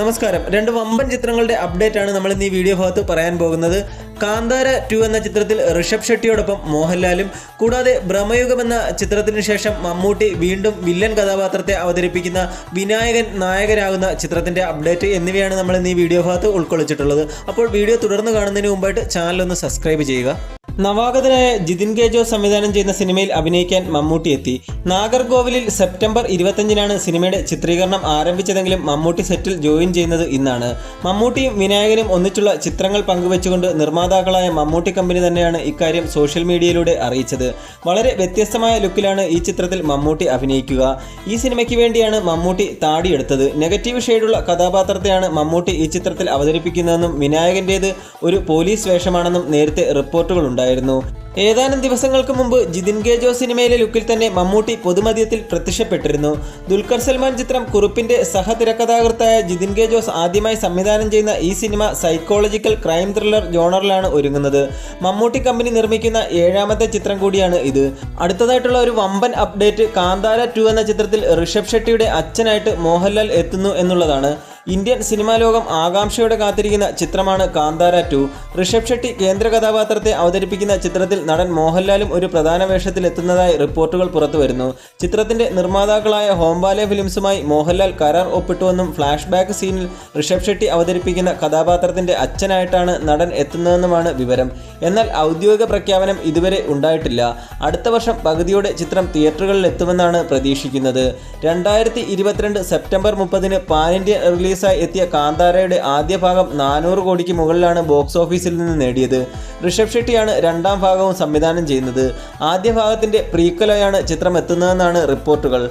നമസ്കാരം. രണ്ട് വമ്പൻ ചിത്രങ്ങളുടെ അപ്ഡേറ്റ് ആണ് നമ്മൾ ഇന്ന് ഈ വീഡിയോ ഭാഗത്ത് പറയാൻ പോകുന്നത്. കാന്താര ടു എന്ന ചിത്രത്തിൽ ഋഷഭ് ഷെട്ടിയോടൊപ്പം മോഹൻലാലും കൂടാതെ ഭ്രമയുഗം എന്ന ചിത്രത്തിന് ശേഷം മമ്മൂട്ടി വീണ്ടും വില്ലൻ കഥാപാത്രത്തെ അവതരിപ്പിക്കുന്ന വിനായകൻ നായകനാകുന്ന ചിത്രത്തിന്റെ അപ്ഡേറ്റ് എന്നിവയാണ് നമ്മൾ ഇന്ന് ഈ വീഡിയോ ഭാഗത്ത് ഉൾക്കൊള്ളിച്ചിട്ടുള്ളത്. അപ്പോൾ വീഡിയോ തുടർന്ന് കാണുന്നതിന് മുമ്പായിട്ട് ചാനൽ ഒന്ന് സബ്സ്ക്രൈബ് ചെയ്യുക. നവാഗതനായ ജിതിൻ കെ ജോ സംവിധാനം ചെയ്യുന്ന സിനിമയിൽ അഭിനയിക്കാൻ മമ്മൂട്ടി എത്തി. നാഗർകോവിലിൽ സെപ്റ്റംബർ ഇരുപത്തഞ്ചിനാണ് സിനിമയുടെ ചിത്രീകരണം ആരംഭിച്ചതെങ്കിലും മമ്മൂട്ടി സെറ്റിൽ ജോയിൻ ചെയ്യുന്നത് ഇന്നാണ്. മമ്മൂട്ടിയും വിനായകനും ഒന്നിച്ചുള്ള ചിത്രങ്ങൾ പങ്കുവെച്ചുകൊണ്ട് നിർമ്മാതാക്കളായ മമ്മൂട്ടി കമ്പനി തന്നെയാണ് ഇക്കാര്യം സോഷ്യൽ മീഡിയയിലൂടെ അറിയിച്ചത്. വളരെ വ്യത്യസ്തമായ ലുക്കിലാണ് ഈ ചിത്രത്തിൽ മമ്മൂട്ടി അഭിനയിക്കുക. ഈ സിനിമയ്ക്ക് വേണ്ടിയാണ് മമ്മൂട്ടി താടിയെടുത്തത്. നെഗറ്റീവ് ഷെയ്ഡുള്ള കഥാപാത്രത്തെയാണ് മമ്മൂട്ടി ഈ ചിത്രത്തിൽ അവതരിപ്പിക്കുന്നതെന്നും വിനായകന്റേത് ഒരു പോലീസ് വേഷമാണെന്നും നേരത്തെ റിപ്പോർട്ടുകൾ ഉണ്ടായിരുന്നു. ഏതാനും ദിവസങ്ങൾക്ക് മുമ്പ് ജിതിൻ കെ ജോ സിനിമയിലെ ലുക്കിൽ തന്നെ മമ്മൂട്ടി പൊതുമധ്യത്തിൽ പ്രത്യക്ഷപ്പെട്ടിരുന്നു. ദുൽഖർ സൽമാൻ ചിത്രം കുറുപ്പിന്റെ സഹതിരക്കഥാകൃത്തായ ജിതിൻ കെ ജോസ് ആദ്യമായി സംവിധാനം ചെയ്യുന്ന ഈ സിനിമ സൈക്കോളജിക്കൽ ക്രൈം ത്രില്ലർ ജോണറിലാണ് ഒരുങ്ങുന്നത്. മമ്മൂട്ടി കമ്പനി നിർമ്മിക്കുന്ന ഏഴാമത്തെ ചിത്രം കൂടിയാണ് ഇത്. അടുത്തതായിട്ടുള്ള ഒരു വമ്പൻ അപ്ഡേറ്റ് കാന്താര ടു എന്ന ചിത്രത്തിൽ ഋഷഭ് ഷെട്ടിയുടെ അച്ഛനായിട്ട് മോഹൻലാൽ എത്തുന്നു എന്നുള്ളതാണ്. ഇന്ത്യൻ സിനിമാ ലോകം ആകാംക്ഷയോടെ കാത്തിരിക്കുന്ന ചിത്രമാണ് കാന്താര ടു. ഋഷഭ് ഷെട്ടി കേന്ദ്ര കഥാപാത്രത്തെ അവതരിപ്പിക്കുന്ന ചിത്രത്തിൽ നടൻ മോഹൻലാലും ഒരു പ്രധാന വേഷത്തിലെത്തുന്നതായി റിപ്പോർട്ടുകൾ പുറത്തുവരുന്നു ചിത്രത്തിന്റെ നിർമ്മാതാക്കളായ ഹോംബാലെ ഫിലിംസുമായി മോഹൻലാൽ കരാർ ഒപ്പിട്ടുവെന്നും ഫ്ലാഷ് ബാക്ക് സീനിൽ ഋഷഭ് ഷെട്ടി അവതരിപ്പിക്കുന്ന കഥാപാത്രത്തിന്റെ അച്ഛനായിട്ടാണ് നടൻ എത്തുന്നതെന്നുമാണ് വിവരം. എന്നാൽ ഔദ്യോഗിക പ്രഖ്യാപനം ഇതുവരെ ഉണ്ടായിട്ടില്ല. അടുത്ത വർഷം പകുതിയോടെ ചിത്രം തിയേറ്ററുകളിൽ എത്തുമെന്നാണ് പ്രതീക്ഷിക്കുന്നത്. രണ്ടായിരത്തി ഇരുപത്തിരണ്ട് സെപ്റ്റംബർ മുപ്പതിന് പാൻ ഇന്ത്യ റിലീസായി എത്തിയ കാന്താരയുടെ ആദ്യ ഭാഗം നാനൂറ് കോടിക്ക് മുകളിലാണ് ബോക്സ് ഓഫീസിൽ നിന്ന് നേടിയത്. ഋഷഭ് ഷെട്ടിയാണ് രണ്ടാം ഭാഗവും സംവിധാനം ചെയ്യുന്നത്. ആദ്യ ഭാഗത്തിന്റെ പ്രീക്വലായാണ് ചിത്രം എത്തുന്നതെന്നാണ് റിപ്പോർട്ടുകൾ.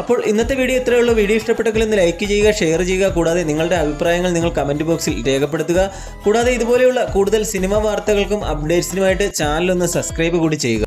അപ്പോൾ ഇന്നത്തെ വീഡിയോ ഇത്രയേ ഉള്ളൂ. വീഡിയോ ഇഷ്ടപ്പെട്ടെങ്കിൽ ഒന്ന് ലൈക്ക് ചെയ്യുക ഷെയർ ചെയ്യുക. കൂടാതെ നിങ്ങളുടെ അഭിപ്രായങ്ങൾ നിങ്ങൾ കമന്റ് ബോക്സിൽ രേഖപ്പെടുത്തുക. കൂടാതെ ഇതുപോലെയുള്ള കൂടുതൽ സിനിമ വാർത്തകൾക്കും അപ്ഡേറ്റ്സിനുമായിട്ട് ചാനൽ ഒന്ന് സബ്സ്ക്രൈബ് കൂടി ചെയ്യുക.